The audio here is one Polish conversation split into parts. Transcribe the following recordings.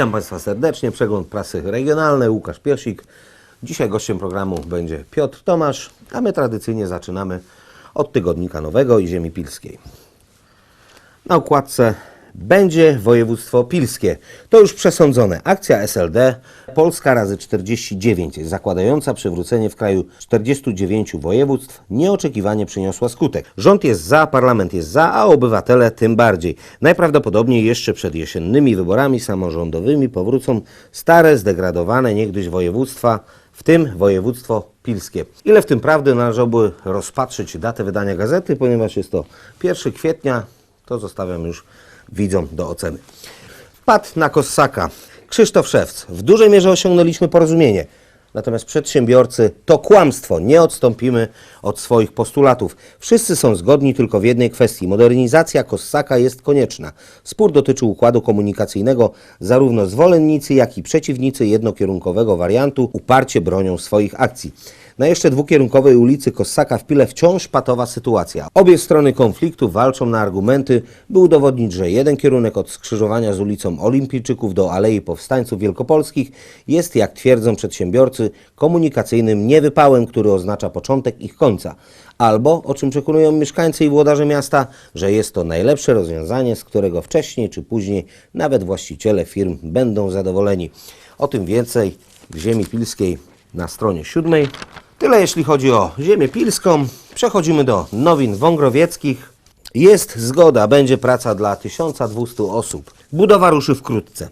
Witam Państwa serdecznie. Przegląd prasy regionalnej. Łukasz Piosik. Dzisiaj gościem programu będzie Piotr Tomasz, a my tradycyjnie zaczynamy od Tygodnika Nowego i Ziemi Pilskiej. Na układce będzie województwo pilskie. To już przesądzone. Akcja SLD Polska razy 49, zakładająca przywrócenie w kraju 49 województw, nieoczekiwanie przyniosła skutek. Rząd jest za, parlament jest za, a obywatele tym bardziej. Najprawdopodobniej jeszcze przed jesiennymi wyborami samorządowymi powrócą stare, zdegradowane niegdyś województwa, w tym województwo pilskie. Ile w tym prawdy należałoby rozpatrzyć datę wydania gazety, ponieważ jest to 1 kwietnia, to zostawiam już widzom do oceny. Wpad na Kossaka. Krzysztof Szewc. W dużej mierze osiągnęliśmy porozumienie. Natomiast przedsiębiorcy to kłamstwo. Nie odstąpimy od swoich postulatów. Wszyscy są zgodni tylko w jednej kwestii. Modernizacja Kossaka jest konieczna. Spór dotyczy układu komunikacyjnego. Zarówno zwolennicy, jak i przeciwnicy jednokierunkowego wariantu uparcie bronią swoich akcji. Na jeszcze dwukierunkowej ulicy Kossaka w Pile wciąż patowa sytuacja. Obie strony konfliktu walczą na argumenty, by udowodnić, że jeden kierunek od skrzyżowania z ulicą Olimpijczyków do Alei Powstańców Wielkopolskich jest, jak twierdzą przedsiębiorcy, komunikacyjnym niewypałem, który oznacza początek ich końca. Albo, o czym przekonują mieszkańcy i włodarze miasta, że jest to najlepsze rozwiązanie, z którego wcześniej czy później nawet właściciele firm będą zadowoleni. O tym więcej w Ziemi Pilskiej na stronie siódmej. Tyle jeśli chodzi o ziemię pilską. Przechodzimy do nowin wągrowieckich. Jest zgoda, będzie praca dla 1200 osób. Budowa ruszy wkrótce.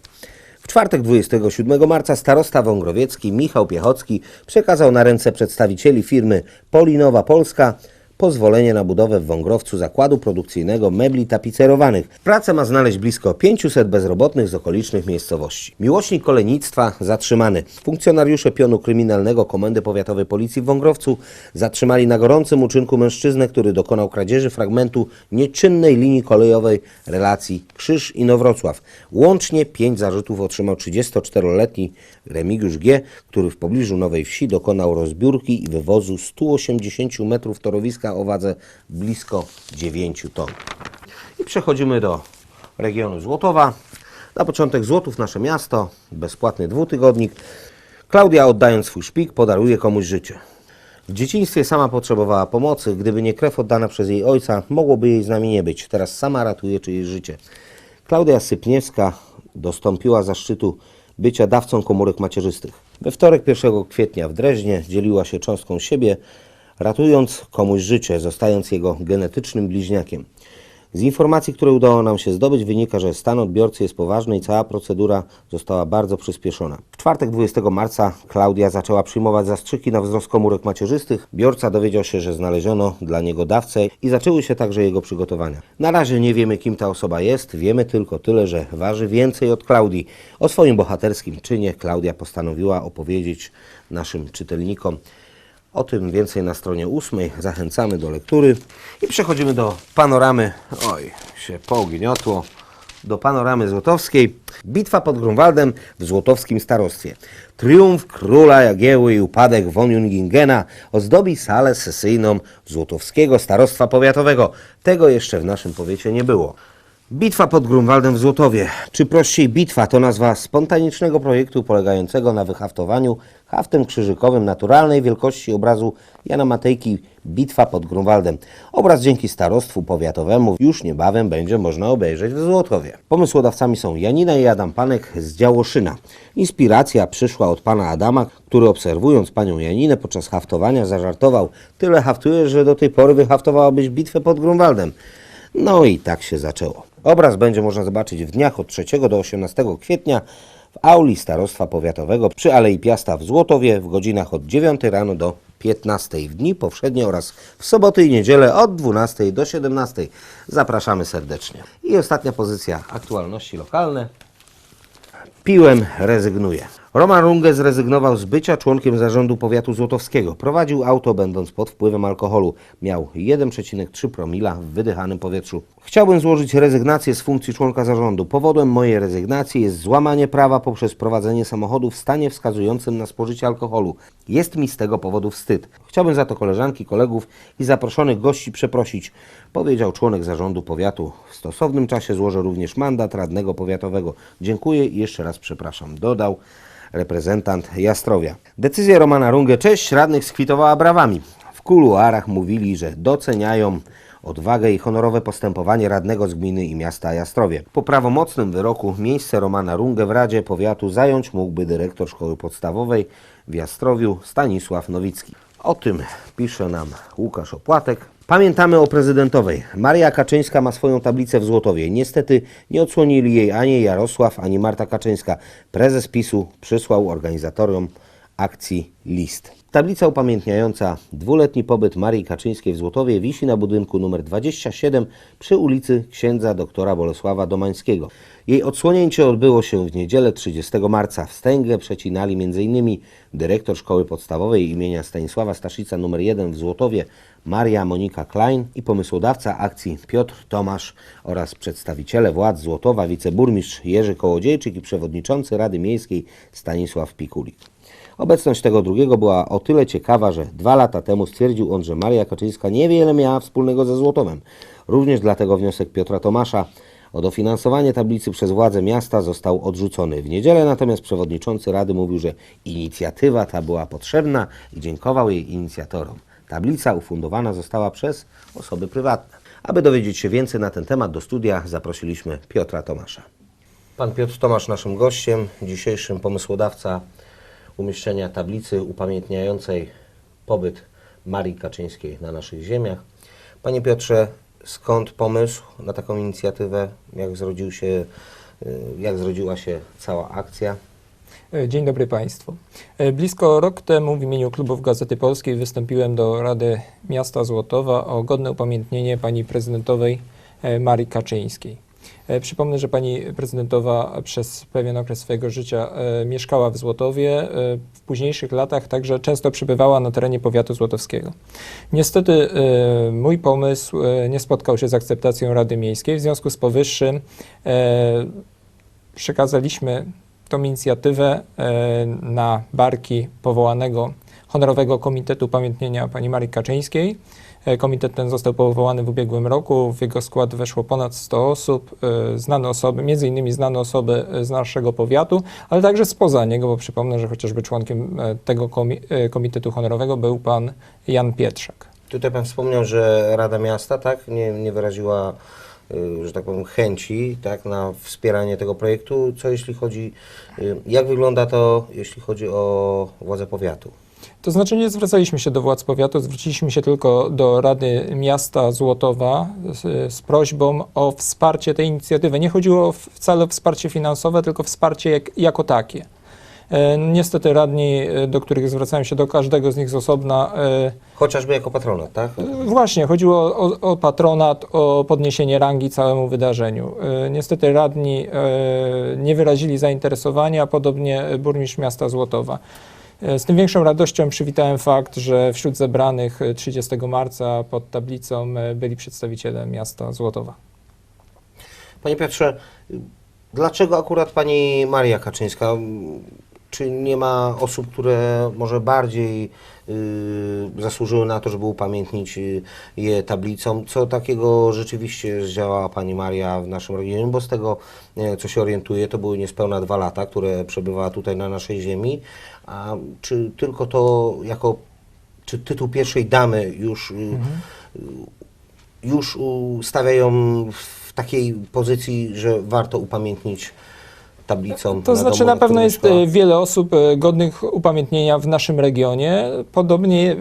W czwartek 27 marca starosta wągrowiecki Michał Piechocki przekazał na ręce przedstawicieli firmy Polinowa Polska pozwolenie na budowę w Wągrowcu zakładu produkcyjnego mebli tapicerowanych. Pracę ma znaleźć blisko 500 bezrobotnych z okolicznych miejscowości. Miłośnik kolejnictwa zatrzymany. Funkcjonariusze pionu kryminalnego Komendy Powiatowej Policji w Wągrowcu zatrzymali na gorącym uczynku mężczyznę, który dokonał kradzieży fragmentu nieczynnej linii kolejowej relacji Krzyż i Nowrocław. Łącznie pięć zarzutów otrzymał 34-letni Remigiusz G., który w pobliżu Nowej Wsi dokonał rozbiórki i wywozu 180 metrów torowiska o wadze blisko 9 ton. I przechodzimy do regionu Złotowa. Na początek Złotów, nasze miasto, bezpłatny dwutygodnik. Klaudia oddając swój szpik podaruje komuś życie. W dzieciństwie sama potrzebowała pomocy. Gdyby nie krew oddana przez jej ojca, mogłoby jej z nami nie być. Teraz sama ratuje czyjeś życie. Klaudia Sypniewska dostąpiła zaszczytu bycia dawcą komórek macierzystych. We wtorek 1 kwietnia w Dreźnie dzieliła się cząstką siebie, ratując komuś życie, zostając jego genetycznym bliźniakiem. Z informacji, które udało nam się zdobyć, wynika, że stan odbiorcy jest poważny i cała procedura została bardzo przyspieszona. W czwartek 20 marca Klaudia zaczęła przyjmować zastrzyki na wzrost komórek macierzystych. Biorca dowiedział się, że znaleziono dla niego dawcę i zaczęły się także jego przygotowania. Na razie nie wiemy, kim ta osoba jest, wiemy tylko tyle, że waży więcej od Klaudii. O swoim bohaterskim czynie Klaudia postanowiła opowiedzieć naszym czytelnikom. O tym więcej na stronie ósmej. Zachęcamy do lektury. I przechodzimy do panoramy. Oj, się pogniotło. Do panoramy złotowskiej. Bitwa pod Grunwaldem w złotowskim starostwie. Triumf króla Jagieły i upadek von Jungingena ozdobi salę sesyjną złotowskiego starostwa powiatowego. Tego jeszcze w naszym powiecie nie było. Bitwa pod Grunwaldem w Złotowie, czy prościej bitwa to nazwa spontanicznego projektu polegającego na wyhaftowaniu haftem krzyżykowym naturalnej wielkości obrazu Jana Matejki Bitwa pod Grunwaldem. Obraz dzięki starostwu powiatowemu już niebawem będzie można obejrzeć w Złotowie. Pomysłodawcami są Janina i Adam Panek z Działoszyna. Inspiracja przyszła od pana Adama, który obserwując panią Janinę podczas haftowania zażartował Tyle haftujesz, że do tej pory wyhaftowałabyś bitwę pod Grunwaldem. No i tak się zaczęło. Obraz będzie można zobaczyć w dniach od 3 do 18 kwietnia w auli Starostwa Powiatowego przy Alei Piasta w Złotowie w godzinach od 9 rano do 15 w dni powszednie oraz w soboty i niedzielę od 12 do 17. Zapraszamy serdecznie. I ostatnia pozycja aktualności lokalne. Piłem rezygnuje. Roman Runge zrezygnował z bycia członkiem zarządu powiatu złotowskiego. Prowadził auto będąc pod wpływem alkoholu. Miał 1,3 promila w wydychanym powietrzu. Chciałbym złożyć rezygnację z funkcji członka zarządu. Powodem mojej rezygnacji jest złamanie prawa poprzez prowadzenie samochodu w stanie wskazującym na spożycie alkoholu. Jest mi z tego powodu wstyd. Chciałbym za to koleżanki, kolegów i zaproszonych gości przeprosić, powiedział członek zarządu powiatu. W stosownym czasie złożę również mandat radnego powiatowego. Dziękuję i jeszcze raz przepraszam, dodał reprezentant Jastrowia. Decyzja Romana Runge, cześć radnych skwitowała brawami. W kuluarach mówili, że doceniają odwagę i honorowe postępowanie radnego z gminy i miasta Jastrowie. Po prawomocnym wyroku miejsce Romana Runge w Radzie Powiatu zająć mógłby dyrektor szkoły podstawowej w Jastrowiu Stanisław Nowicki. O tym pisze nam Łukasz Opłatek. Pamiętamy o prezydentowej. Maria Kaczyńska ma swoją tablicę w Złotowie. Niestety nie odsłonili jej ani Jarosław, ani Marta Kaczyńska. Prezes PiSu przysłał organizatorom akcji list. Tablica upamiętniająca dwuletni pobyt Marii Kaczyńskiej w Złotowie wisi na budynku nr 27 przy ulicy księdza doktora Bolesława Domańskiego. Jej odsłonięcie odbyło się w niedzielę 30 marca. Wstęgę przecinali m.in. dyrektor szkoły podstawowej imienia Stanisława Staszica nr 1 w Złotowie Maria Monika Klein i pomysłodawca akcji Piotr Tomasz oraz przedstawiciele władz Złotowa, wiceburmistrz Jerzy Kołodziejczyk i przewodniczący Rady Miejskiej Stanisław Pikulik. Obecność tego drugiego była o tyle ciekawa, że dwa lata temu stwierdził on, że Maria Kaczyńska niewiele miała wspólnego ze Złotowem. Również dlatego wniosek Piotra Tomasza o dofinansowanie tablicy przez władze miasta został odrzucony. W niedzielę natomiast przewodniczący Rady mówił, że inicjatywa ta była potrzebna i dziękował jej inicjatorom. Tablica ufundowana została przez osoby prywatne. Aby dowiedzieć się więcej na ten temat, do studia zaprosiliśmy Piotra Tomasza. Pan Piotr Tomasz naszym gościem, dzisiejszym pomysłodawca umieszczenia tablicy upamiętniającej pobyt Marii Kaczyńskiej na naszych ziemiach. Panie Piotrze, skąd pomysł na taką inicjatywę? Jak zrodził się, y, jak zrodziła się cała akcja? E, Dzień dobry Państwu. E, Blisko rok temu w imieniu klubów Gazety Polskiej wystąpiłem do Rady Miasta Złotowa o godne upamiętnienie pani prezydentowej e, Marii Kaczyńskiej. E, Przypomnę, że pani prezydentowa przez pewien okres swojego życia e, mieszkała w Złotowie. E, W późniejszych latach także często przebywała na terenie powiatu złotowskiego. Niestety mój pomysł nie spotkał się z akceptacją Rady Miejskiej. W związku z powyższym przekazaliśmy tą inicjatywę na barki powołanego Honorowego Komitetu Upamiętnienia pani Marii Kaczyńskiej. E, Komitet ten został powołany w ubiegłym roku. W jego skład weszło ponad 100 osób, e, znane osoby, między innymi znane osoby e, z naszego powiatu, ale także spoza niego, bo przypomnę, że chociażby członkiem tego komi- Komitetu Honorowego był pan Jan Pietrzak. Tutaj Pan wspomniał, że Rada Miasta tak, nie, nie wyraziła, że tak powiem, chęci tak, na wspieranie tego projektu. Co jeśli chodzi, jak wygląda to, jeśli chodzi o władze powiatu? To znaczy nie zwracaliśmy się do władz powiatu, zwróciliśmy się tylko do Rady Miasta Złotowa z, z prośbą o wsparcie tej inicjatywy. Nie chodziło wcale o wsparcie finansowe, tylko wsparcie jak, jako takie. E, Niestety radni, e, do których zwracałem się, do każdego z nich z osobna, e, Chociażby jako patronat, tak? Właśnie, chodziło o, o patronat, o podniesienie rangi całemu wydarzeniu. Niestety radni nie wyrazili zainteresowania, podobnie burmistrz miasta Złotowa. E, Z tym większą radością przywitałem fakt, że wśród zebranych e, 30 marca pod tablicą e, byli przedstawiciele miasta Złotowa. Panie Piotrze, dlaczego akurat Pani Maria Kaczyńska? Czy nie ma osób, które może bardziej y, zasłużyły na to, żeby upamiętnić y, je tablicą? Co takiego rzeczywiście zdziałała Pani Maria w naszym regionie? Bo z tego, e, co się orientuję, to były niespełna dwa lata, które przebywała tutaj na naszej ziemi. A czy tylko to jako, czy tytuł pierwszej damy już, y, już stawia ją w takiej pozycji, że warto upamiętnić tablicą? To znaczy domu, na na pewno jest e, wiele osób e, godnych upamiętnienia w naszym regionie. Podobnie e,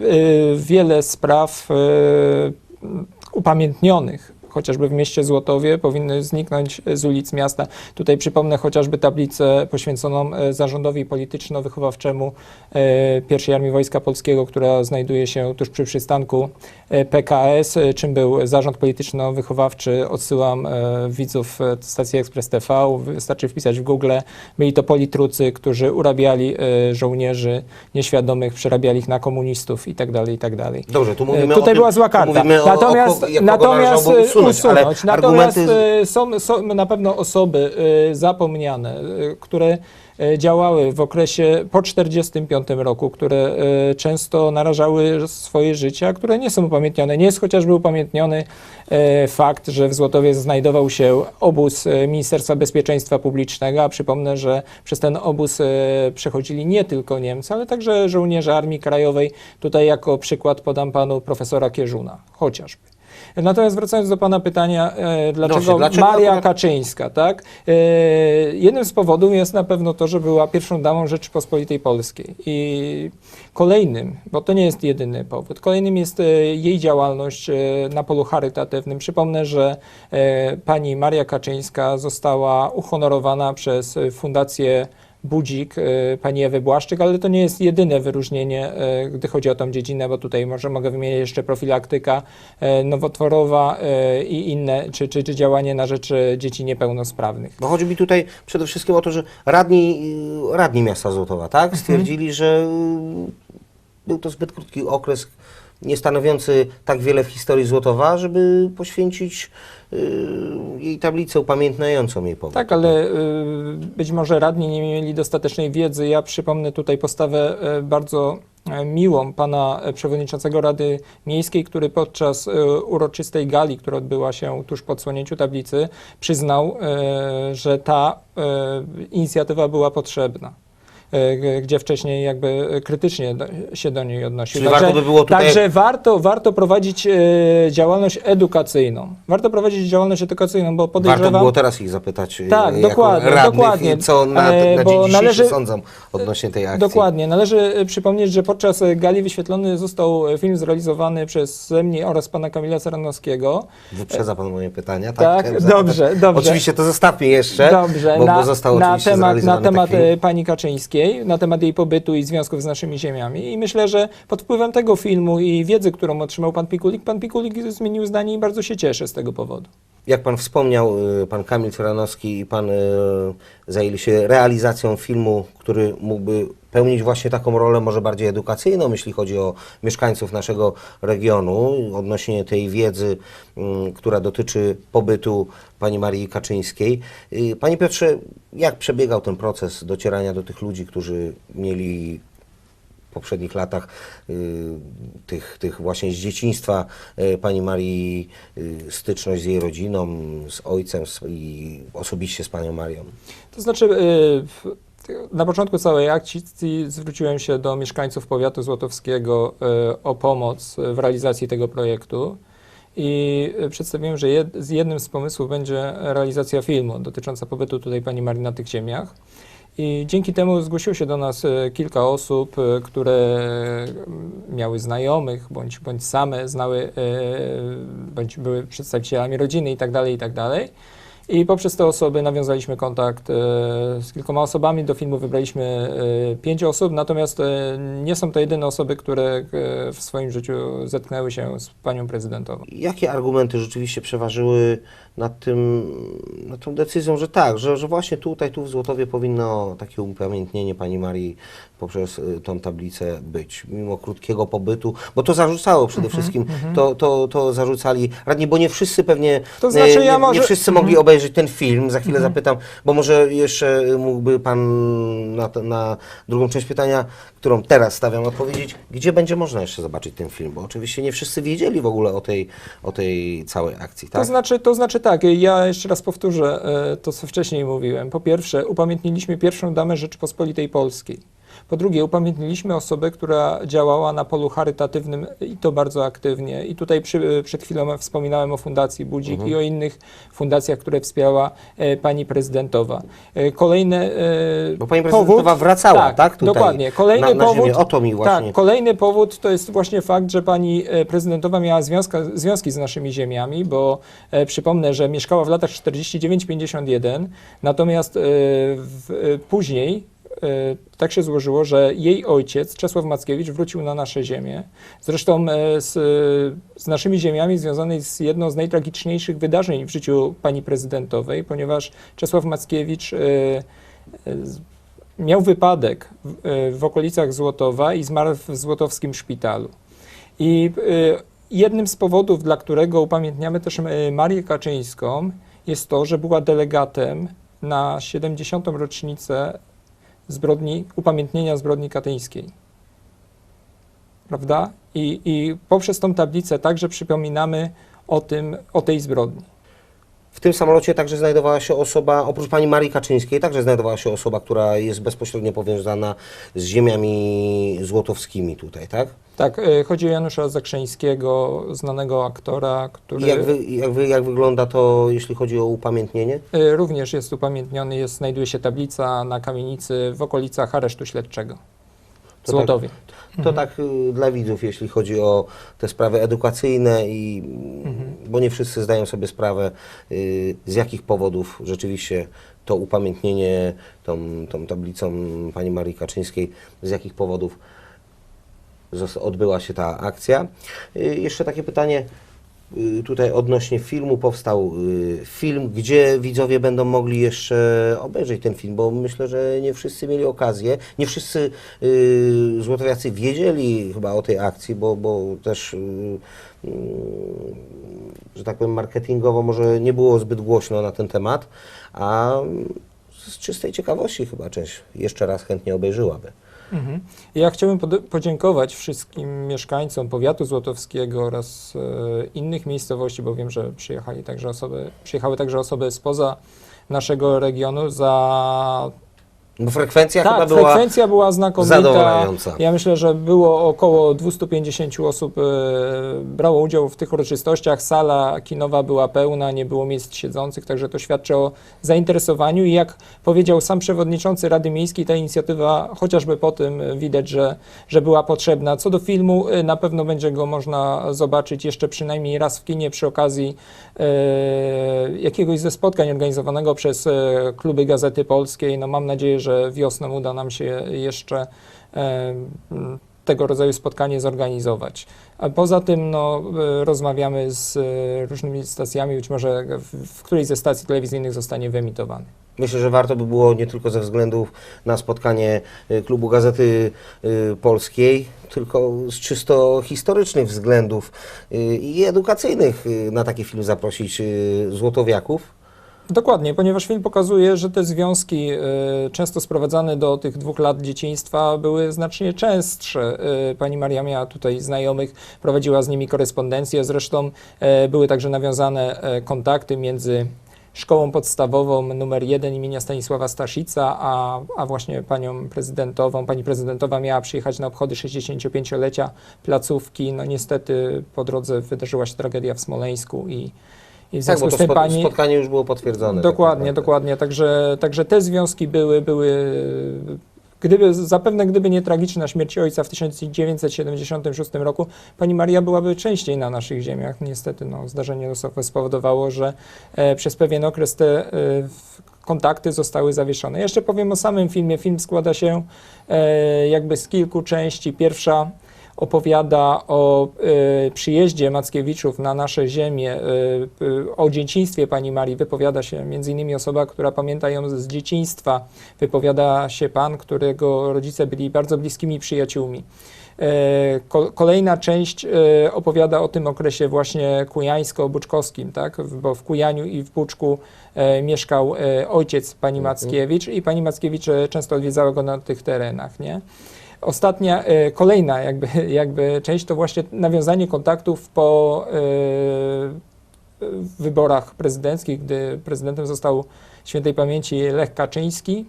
wiele spraw upamiętnionnych chociażby w mieście Złotowie powinny zniknąć z ulic miasta. Tutaj przypomnę chociażby tablicę poświęconą e, zarządowi polityczno-wychowawczemu e, pierwszej Armii Wojska Polskiego, która znajduje się tuż przy przystanku e, PKS, e, czym był zarząd polityczno-wychowawczy. Odsyłam e, widzów e, stacji Express TV, wystarczy wpisać w Google. Byli to politrucy, którzy urabiali e, żołnierzy nieświadomych, przerabiali ich na komunistów i tak dalej, i tak. Dobrze, tu E, mówimy Tutaj o tym, była zła tu karta. O, natomiast o, jakogo natomiast e, usunąć, ale usunąć. Natomiast argumenty- e, są, są na pewno osoby e, zapomniane, e, które działały w okresie po 1945 roku, które często narażały swoje życie, a które nie są upamiętnione. Nie jest chociażby upamiętniony fakt, że w Złotowie znajdował się obóz Ministerstwa Bezpieczeństwa Publicznego, a przypomnę, że przez ten obóz przechodzili nie tylko Niemcy, ale także żołnierze Armii Krajowej. Tutaj jako przykład podam panu profesora Kierzuna, chociażby. Natomiast wracając do Pana pytania, e, dlaczego, Proszę, dlaczego Maria akurat- Kaczyńska, tak? E, jednym z powodów jest na pewno to, że była pierwszą damą Rzeczypospolitej Polskiej. I kolejnym, bo to nie jest jedyny powód, kolejnym jest e, jej działalność e, na polu charytatywnym. Przypomnę, że e, pani Maria Kaczyńska została uhonorowana przez e, Fundację Budzik e, pani Ewy Błaszczyk, ale to nie jest jedyne wyróżnienie, e, gdy chodzi o tą dziedzinę, bo tutaj może mogę wymienić jeszcze profilaktyka e, nowotworowa i inne, czy, czy, czy działanie na rzecz dzieci niepełnosprawnych. No chodzi mi tutaj przede wszystkim o to, że radni, y, radni miasta Złotowa, tak, Mhm. stwierdzili, że y, był to zbyt krótki okres, nie stanowiący tak wiele w historii Złotowa, żeby poświęcić y, jej tablicę upamiętniającą jej pobyt. Tak, ale y, być może radni nie mieli dostatecznej wiedzy. Ja przypomnę tutaj postawę e, bardzo e, miłą pana e, przewodniczącego Rady Miejskiej, który podczas uroczystej gali, która odbyła się tuż po odsłonięciu tablicy, przyznał, że ta inicjatywa była potrzebna. E, Gdzie wcześniej jakby krytycznie do, się do niej odnosił. Czyli warto by było tutaj- Także warto, warto prowadzić e, działalność edukacyjną. Warto prowadzić działalność edukacyjną, bo podejrzewam... Warto było teraz ich zapytać, y, Tak, dokładnie, radnych, dokładnie. co na, E, na bo należy- sądzą odnośnie tej akcji. Dokładnie. Należy e, przypomnieć, że podczas e, gali wyświetlony został e, film zrealizowany przez mnie oraz pana Kamila Saranowskiego. Wyprzedza Pan moje pytania, tak? Tak, dobrze, dobrze. Oczywiście to zostawmy jeszcze, Dobrze, bo, na, bo został na temat, na temat e, pani Kaczyńskiej, na temat jej pobytu i związków z naszymi ziemiami. I myślę, że pod wpływem tego filmu i wiedzy, którą otrzymał pan Pikulik, pan Pikulik zmienił zdanie i bardzo się cieszę z tego powodu. Jak pan wspomniał, y, pan Kamil Tyranowski i pan y, zajęli się realizacją filmu, który mógłby pełnić właśnie taką rolę, może bardziej edukacyjną, jeśli chodzi o mieszkańców naszego regionu, odnośnie tej wiedzy, mm, która dotyczy pobytu pani Marii Kaczyńskiej. Y, Panie Piotrze, jak przebiegał ten proces docierania do tych ludzi, którzy mieli poprzednich latach y, tych, tych właśnie z dzieciństwa y, pani Marii y, styczność z jej rodziną, z ojcem i osobiście z panią Marią. To znaczy, na początku całej akcji zwróciłem się do mieszkańców powiatu złotowskiego o pomoc w realizacji tego projektu i przedstawiłem, że jednym z pomysłów będzie realizacja filmu dotycząca pobytu tutaj pani Marii na tych ziemiach. I dzięki temu zgłosiło się do nas e, kilka osób, e, które mm, miały znajomych, bądź, bądź same znały, e, bądź były przedstawicielami rodziny itd., itd. I poprzez te osoby nawiązaliśmy kontakt z kilkoma osobami. Do filmu wybraliśmy pięć osób, natomiast nie są to jedyne osoby, które w swoim życiu zetknęły się z panią prezydentową. Jakie argumenty rzeczywiście przeważyły nad, tym, nad tą decyzją, że tak, że, że właśnie tutaj, tu w Złotowie powinno takie upamiętnienie pani Marii poprzez y, tą tablicę być, mimo krótkiego pobytu, bo to zarzucało przede Mhm, wszystkim, to, to, to zarzucali radni, bo nie wszyscy pewnie, To znaczy, nie, ja może- nie wszyscy mogli obejrzeć ten film, za chwilę zapytam, bo może jeszcze mógłby pan na, na drugą część pytania, którą teraz stawiam, odpowiedzieć, gdzie będzie można jeszcze zobaczyć ten film, bo oczywiście nie wszyscy wiedzieli w ogóle o tej, o tej całej akcji, tak? To znaczy, to znaczy tak, ja jeszcze raz powtórzę e, to, co wcześniej mówiłem. Po pierwsze, upamiętniliśmy pierwszą damę Rzeczypospolitej Polskiej. Po drugie, upamiętniliśmy osobę, która działała na polu charytatywnym i to bardzo aktywnie. I tutaj przy, przed chwilą wspominałem o Fundacji Budzik Mhm. i o innych fundacjach, które wspierała e, pani prezydentowa. E, kolejne e, Bo pani powód- prezydentowa wracała, tak, tutaj, dokładnie. Kolejny na- na powód, ziemię. O to mi właśnie- Tak, kolejny powód to jest właśnie fakt, że pani e, prezydentowa miała związka, związki z naszymi ziemiami, bo e, przypomnę, że mieszkała w latach 49-51, natomiast e, w, e, później tak się złożyło, że jej ojciec, Czesław Mackiewicz, wrócił na nasze ziemię. Zresztą e, z, z naszymi ziemiami związane jest jedno z najtragiczniejszych wydarzeń w życiu pani prezydentowej, ponieważ Czesław Mackiewicz e, e, miał wypadek w, e, w okolicach Złotowa i zmarł w złotowskim szpitalu. I jednym z powodów, dla którego upamiętniamy też e, Marię Kaczyńską, jest to, że była delegatem na 70. rocznicę zbrodni, upamiętnienia zbrodni katyńskiej. Prawda? I, I poprzez tą tablicę także przypominamy o tym, o tej zbrodni. W tym samolocie także znajdowała się osoba, oprócz pani Marii Kaczyńskiej, także znajdowała się osoba, która jest bezpośrednio powiązana z ziemiami złotowskimi tutaj, tak? Tak, e, chodzi o Janusza Zakrzeńskiego, znanego aktora, który I jak, wy, jak, wy, jak wygląda to, jeśli chodzi o upamiętnienie? e, również jest upamiętniony, jest, znajduje się tablica na kamienicy w okolicach aresztu śledczego To Złotowie. To tak y, dla widzów, jeśli chodzi o te sprawy edukacyjne, i, bo nie wszyscy zdają sobie sprawę, y, z jakich powodów rzeczywiście to upamiętnienie tą, tą tablicą pani Marii Kaczyńskiej, z jakich powodów odbyła się ta akcja. Y, Jeszcze takie pytanie tutaj odnośnie filmu. Powstał y, film, gdzie widzowie będą mogli jeszcze obejrzeć ten film, bo myślę, że nie wszyscy mieli okazję, nie wszyscy y, złotowiacy wiedzieli chyba o tej akcji, bo, bo też, y, y, że tak powiem, marketingowo może nie było zbyt głośno na ten temat, a z czystej ciekawości chyba część jeszcze raz chętnie obejrzyłaby. Mhm. Ja chciałbym pod- podziękować wszystkim mieszkańcom powiatu złotowskiego oraz e, innych miejscowości, bo wiem, że przyjechali także osoby, przyjechały także osoby spoza naszego regionu za Bo frekwencja chyba tak, była frekwencja była znakomita. zadowalająca. Ja myślę, że było około 250 osób e, brało udział w tych uroczystościach. Sala kinowa była pełna, nie było miejsc siedzących, także to świadczy o zainteresowaniu i jak powiedział sam przewodniczący Rady Miejskiej, ta inicjatywa chociażby po tym widać, że, że była potrzebna. Co do filmu, e, na pewno będzie go można zobaczyć jeszcze przynajmniej raz w kinie przy okazji e, jakiegoś ze spotkań organizowanego przez e, kluby Gazety Polskiej. No mam nadzieję, że wiosną uda nam się jeszcze e, tego rodzaju spotkanie zorganizować. A poza tym no, e, rozmawiamy z e, różnymi stacjami, być może w, którejś ze stacji telewizyjnych zostanie wyemitowany. Myślę, że warto by było nie tylko ze względów na spotkanie klubu Gazety Polskiej, tylko z czysto historycznych względów i edukacyjnych na taki film zaprosić złotowiaków. Dokładnie, ponieważ film pokazuje, że te związki e, często sprowadzane do tych dwóch lat dzieciństwa były znacznie częstsze. E, Pani Maria miała tutaj znajomych, prowadziła z nimi korespondencję, zresztą e, były także nawiązane kontakty między szkołą podstawową numer 1 imienia Stanisława Staszica, a, a właśnie panią prezydentową. Pani prezydentowa miała przyjechać na obchody 65-lecia placówki. No niestety po drodze wydarzyła się tragedia w Smoleńsku i, i w Tak, bo to tym pani... spotkanie już było potwierdzone. tak Dokładnie, naprawdę. dokładnie. Także, także te związki były, były. Gdyby, zapewne gdyby nie tragiczna śmierć ojca w 1976 roku, pani Maria byłaby częściej na naszych ziemiach. Niestety no, zdarzenie losowe spowodowało, że e, przez pewien okres te e, kontakty zostały zawieszone. Jeszcze powiem o samym filmie. Film składa się e, jakby z kilku części. Pierwsza opowiada o e, przyjeździe Mackiewiczów na nasze ziemię, e, e, o dzieciństwie pani Marii. Wypowiada się między innymi osoba, która pamięta ją z dzieciństwa. Wypowiada się pan, którego rodzice byli bardzo bliskimi przyjaciółmi. Ko- Kolejna część opowiada o tym okresie właśnie kujańsko-buczkowskim, tak? Bo w Kujaniu i w Buczku mieszkał ojciec pani Mackiewicz i pani Mackiewicz często odwiedzała go na tych terenach, nie? Ostatnia, e, kolejna jakby, jakby część to właśnie nawiązanie kontaktów po e, wyborach prezydenckich, gdy prezydentem został świętej pamięci Lech Kaczyński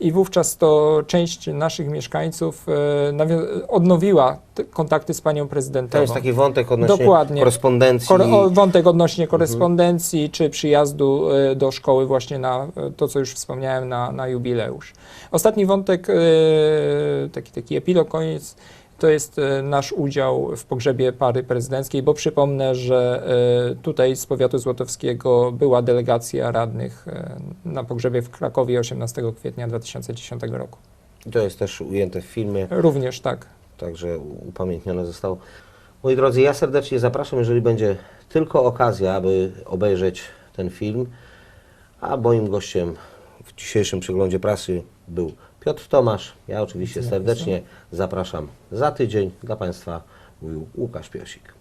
i wówczas to część naszych mieszkańców e, odnowiła kontakty z panią To prezydentową. jest taki wątek odnośnie Dokładnie. korespondencji. Kor- wątek odnośnie korespondencji czy przyjazdu e, do szkoły właśnie na e, to, co już wspomniałem, na, na jubileusz. Ostatni wątek, taki, taki epilog, koniec, to jest e, nasz udział w pogrzebie pary prezydenckiej, bo przypomnę, że e, tutaj z powiatu złotowskiego była delegacja radnych e, na pogrzebie w Krakowie 18 kwietnia 2010 roku. To jest też ujęte w filmie. Również tak. Także upamiętnione zostało. Moi drodzy, ja serdecznie zapraszam, jeżeli będzie tylko okazja, aby obejrzeć ten film. A moim gościem w dzisiejszym przeglądzie prasy był Piotr Tomasz. Ja oczywiście serdecznie zapraszam za tydzień. Dla Państwa mówił Łukasz Piosik.